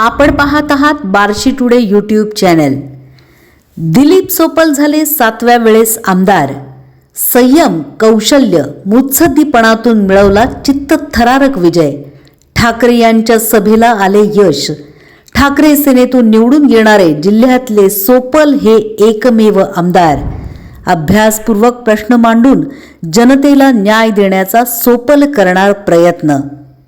आपण पाहत आहात Barshi today YouTube channel Dilip Sopal झाले सातव्या वेळेस आमदार. संयम कौशल्य मुत्सद्दीपणातून मिळवला चित्तथरारक विजय. ठाकरे यांच्या सभेला आले यश. ठाकरे सेनेतून निवडून येणारे जिल्ह्यातले सोपल हे एकमेव आमदार. अभ्यासपूर्वक प्रश्न मांडून जनतेला न्याय देण्याचा सोपल करणार प्रयत्न.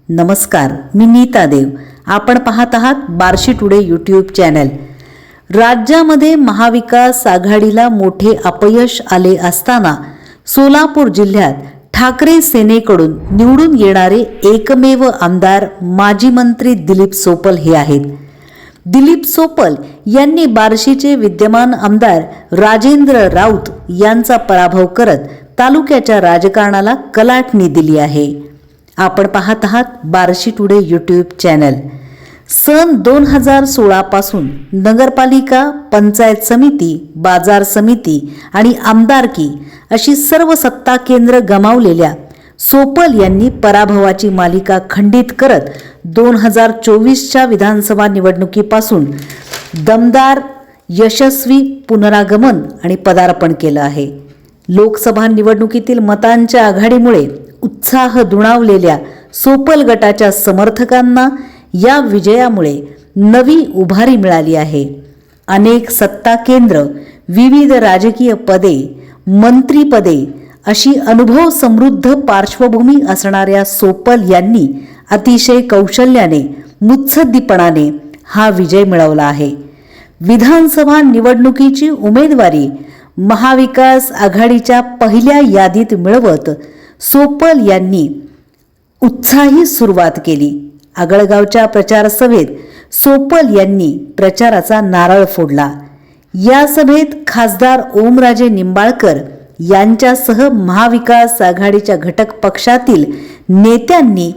नमस्कार मी नीता देव. आपण पाहत आहात बार्शी टुडे यूट्यूब चॅनल. राज्यामध्ये महाविकास आघाडीला मोठे अपयश आले असताना सोलापूर जिल्ह्यात ठाकरे सेनेकडून निवडून येणारे एकमेव आमदार माजी मंत्री दिलीप सोपल हे आहेत. दिलीप सोपल यांनी बार्शीचे विद्यमान आमदार राजेंद्र राऊत यांचा पराभव करत तालुक्याच्या राजकारणाला कलाटणी दिली आहे. आपण पाहत आहात बार्शी टुडे यूट्यूब चॅनल. सन दोन हजार सोळापासून नगरपालिका पंचायत समिती बाजार समिती आणि आमदारकी अशी सर्व सत्ता केंद्र गमावलेल्या सोपल यांनी पराभवाची मालिका खंडित करत दोन हजार चोवीसच्या विधानसभा निवडणुकीपासून दमदार यशस्वी पुनरागमन आणि पदार्पण केलं आहे. लोकसभा निवडणुकीतील मतांच्या आघाडीमुळे उत्साह दुणावलेल्या सोपल गटाच्या समर्थकांना या विजयामुळे नवी उभारी मिळाली आहे. अनेक सत्ता केंद्र विविध राजकीय पदे मंत्रीपदे अशी अनुभव समृद्ध पार्श्वभूमी असणाऱ्या सोपल यांनी अतिशय कौशल्याने मुत्सद्दीपणाने हा विजय मिळवला आहे. विधानसभा निवडणुकीची उमेदवारी महाविकास आघाडीच्या पहिल्या यादीत मिळवत सोपल यांनी उत्साही सुरुवात केली. आगळगावच्या प्रचार सभेत सोपल यांनी प्रचाराचा नारळ फोडला. या सभेत खासदार ओमराजे निंबाळकर यांच्यासह महाविकास आघाडीच्या घटक पक्षातील नेत्यांनी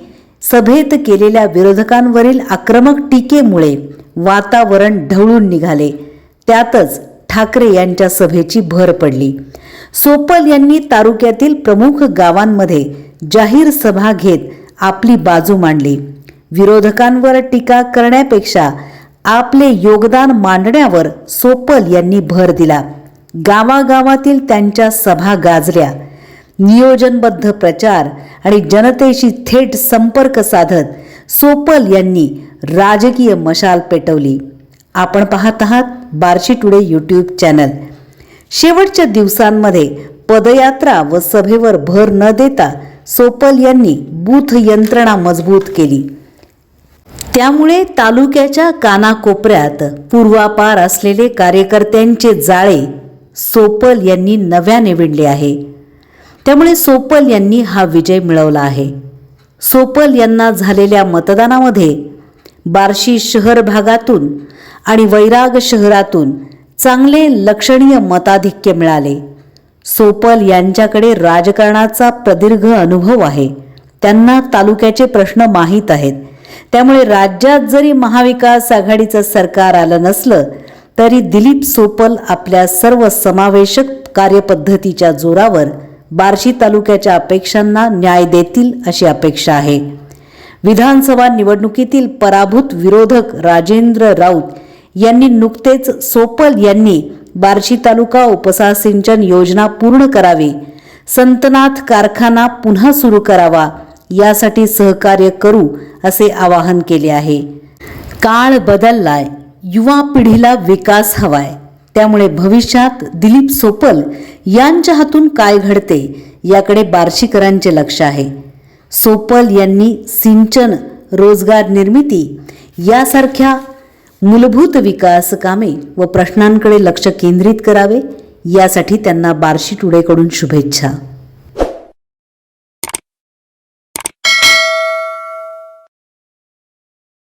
सभेत केलेल्या विरोधकांवरील आक्रमक टीकेमुळे वातावरण ढवळून निघाले. त्यातच ठाकरे यांच्या सभेची भर पडली. सोपल यांनी तालुक्यातील प्रमुख गावांमध्ये जाहीर सभा घेत आपली बाजू मांडली. विरोधकांवर टीका करण्यापेक्षा आपले योगदान मांडण्यावर सोपल यांनी भर दिला. गावागावातील त्यांच्या सभा गाजल्या. नियोजनबद्ध प्रचार आणि जनतेशी थेट संपर्क साधत सोपल यांनी राजकीय मशाल पेटवली. आपण पाहत आहात बार्शी टुडे यूट्यूब चॅनल. शेवटच्या दिवसांमध्ये पदयात्रा व सभेवर भर न देता सोपल यांनी बूथ यंत्रणा मजबूत केली. त्यामुळे तालुक्याच्या कानाकोपऱ्यात पूर्वापार असलेले कार्यकर्त्यांचे जाळे सोपल यांनी नव्याने विणले आहे. त्यामुळे सोपल यांनी हा विजय मिळवला आहे. सोपल यांना झालेल्या मतदानामध्ये बार्शी शहर भागातून आणि वैराग शहरातून चांगले लक्षणीय मताधिक्य मिळाले. सोपल यांच्याकडे राजकारणाचा प्रदीर्घ अनुभव आहे. त्यांना तालुक्याचे प्रश्न माहीत आहेत. त्यामुळे राज्यात जरी महाविकास आघाडीचं सरकार आलं नसलं तरी दिलीप सोपल आपल्या सर्व समावेशक कार्यपद्धतीच्या जोरावर बार्शी तालुक्याच्या अपेक्षांना न्याय देतील अशी अपेक्षा आहे. विधानसभा निवडणुकीतील पराभूत विरोधक राजेंद्र राऊत यांनी नुकतेच सोपल यांनी बार्शी तालुका उपसा सिंचन योजना पूर्ण करावी. संतनाथ कारखाना पुन्हा सुरू करावा. यासाठी सहकार्य करू असे आवाहन केले आहे. काळ बदललाय. युवा पिढीला विकास हवाय. त्यामुळे भविष्यात दिलीप सोपल यांच्या हातून काय घडते याकडे बार्शीकरांचे लक्ष आहे. सोपल यांनी सिंचन रोजगार निर्मिती यासारख्या मूलभूत विकास कामे व प्रश्नांकडे लक्ष केंद्रित करावे यासाठी त्यांना बार्शी टुडेकडून शुभेच्छा.